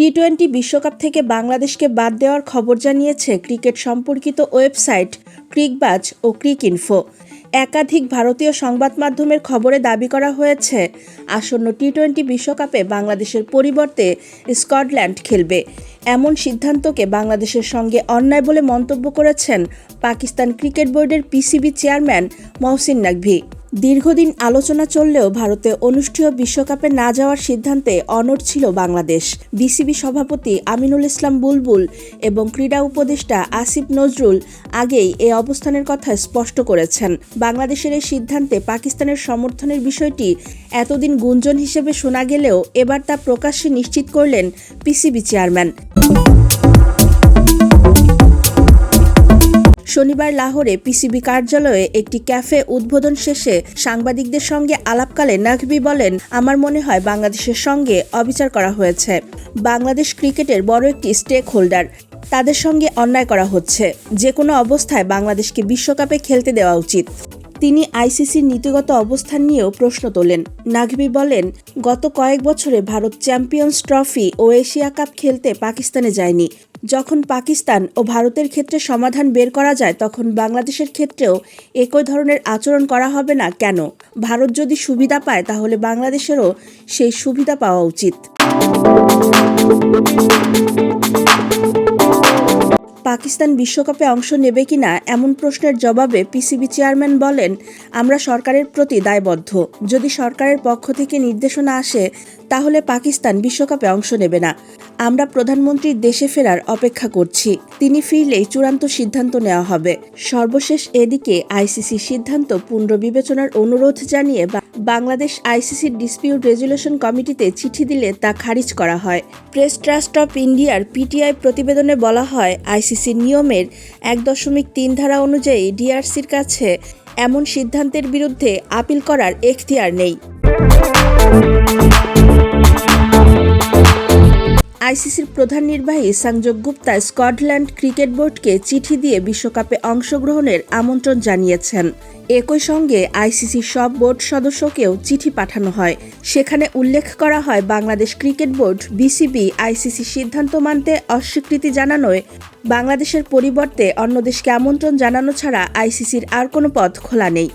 T twenty বিশ্বকাপ থেকে বাংলাদেশকে বাদ দেওয়ার খবর জানিয়েছে ক্রিকেট সম্পর্কিত ওয়েবসাইট ক্রিকবাজ ও ক্রিক ইনফো একাধিক ভারতীয় সংবাদ মাধ্যমের খবরে দাবি করা হয়েছে, আসন্ন টি টোয়েন্টি বিশ্বকাপে বাংলাদেশের পরিবর্তে স্কটল্যান্ড খেলবে। এমন সিদ্ধান্তকে বাংলাদেশের সঙ্গে অন্যায় বলে মন্তব্য করেছেন পাকিস্তান ক্রিকেট বোর্ডের পিসিবি চেয়ারম্যান মহসিন নাকভি। দীর্ঘদিন আলোচনা চললেও ভারতে অনুষ্ঠেয় বিশ্বকাপে না যাওয়ার সিদ্ধান্তে অনড় ছিল বাংলাদেশ। বিসিবি সভাপতি আমিনুল ইসলাম বুলবুল এবং ক্রীড়া উপদেষ্টা আসিফ নজরুল আগেই এ অবস্থানের কথা স্পষ্ট করেছেন। বাংলাদেশের এই সিদ্ধান্তে পাকিস্তানের সমর্থনের বিষয়টি এতদিন গুঞ্জন হিসেবে শোনা গেলেও এবার তা প্রকাশ্যে নিশ্চিত করলেন পিসিবি চেয়ারম্যান। শনিবার লাহোরে পিসিবি কার্যালয়ে একটি ক্যাফে উদ্বোধন শেষে সাংবাদিকদের সঙ্গে আলাপকালে নাকবি বলেন, আমার মনে হয় বাংলাদেশের সঙ্গে অবিচার করা হয়েছে। বাংলাদেশ ক্রিকেটের বড় একটি স্টেক হোল্ডার তাদের সঙ্গে অন্যায় করা হচ্ছে। যে কোনো অবস্থায় বাংলাদেশকে বিশ্বকাপে খেলতে দেওয়া উচিত। তিনি আইসিসির নীতিগত অবস্থান নিয়েও প্রশ্ন তোলেন। নাগভি বলেন, গত কয়েক বছরে ভারত চ্যাম্পিয়ন্স ট্রফি ও এশিয়া কাপ খেলতে পাকিস্তানে যায়নি। যখন পাকিস্তান ও ভারতের ক্ষেত্রে সমাধান বের করা যায়, তখন বাংলাদেশের ক্ষেত্রেও একই ধরনের আচরণ করা হবে না কেন? ভারত যদি সুবিধা পায়, তাহলে বাংলাদেশেরও সেই সুবিধা পাওয়া উচিত। পাকিস্তান বিশ্বকাপে অংশ নেবে কিনা এমন প্রশ্নের জবাবে পিসিবি চেয়ারম্যান বলেন, আমরা সরকারের প্রতি দায়বদ্ধ। যদি সরকারের পক্ষ থেকে নির্দেশনা আসে, তাহলে পাকিস্তান বিশ্বকাপে অংশ নেবে না। আমরা প্রধানমন্ত্রীর দেশে ফেরার অপেক্ষা করছি। তিনি ফিরলেই চূড়ান্ত সিদ্ধান্ত নেওয়া হবে। সর্বশেষ এদিকে আইসিসি সিদ্ধান্ত পুনর্বিবেচনার অনুরোধ জানিয়ে বাংলাদেশ আইসিসির ডিসপিউট রেজুলেশন কমিটিতে চিঠি দিলে তা খারিজ করা হয়। প্রেস ট্রাস্ট অফ ইন্ডিয়ার পিটিআই প্রতিবেদনে বলা হয়, আইসিসির নিয়মের এক দশমিক তিন ধারা অনুযায়ী ডিআরসির কাছে এমন সিদ্ধান্তের বিরুদ্ধে আপিল করার এখতিয়ার নেই। আইসিসির প্রধান নির্বাহী সাংযোগ গুপ্তা স্কটল্যান্ড ক্রিকেট বোর্ডকে চিঠি দিয়ে বিশ্বকাপে অংশগ্রহণের আমন্ত্রণ জানিয়েছেন। একই সঙ্গে আইসিসির সব বোর্ড সদস্যকেও চিঠি পাঠানো হয়। সেখানে উল্লেখ করা হয়, Bangladesh cricket board, BCB, ICC সিদ্ধান্ত মানতে অস্বীকৃতি জানানোয় বাংলাদেশের পরিবর্তে অন্য দেশকে আমন্ত্রণ জানানো ছাড়া আইসিসির আর কোনো পথ খোলা নেই।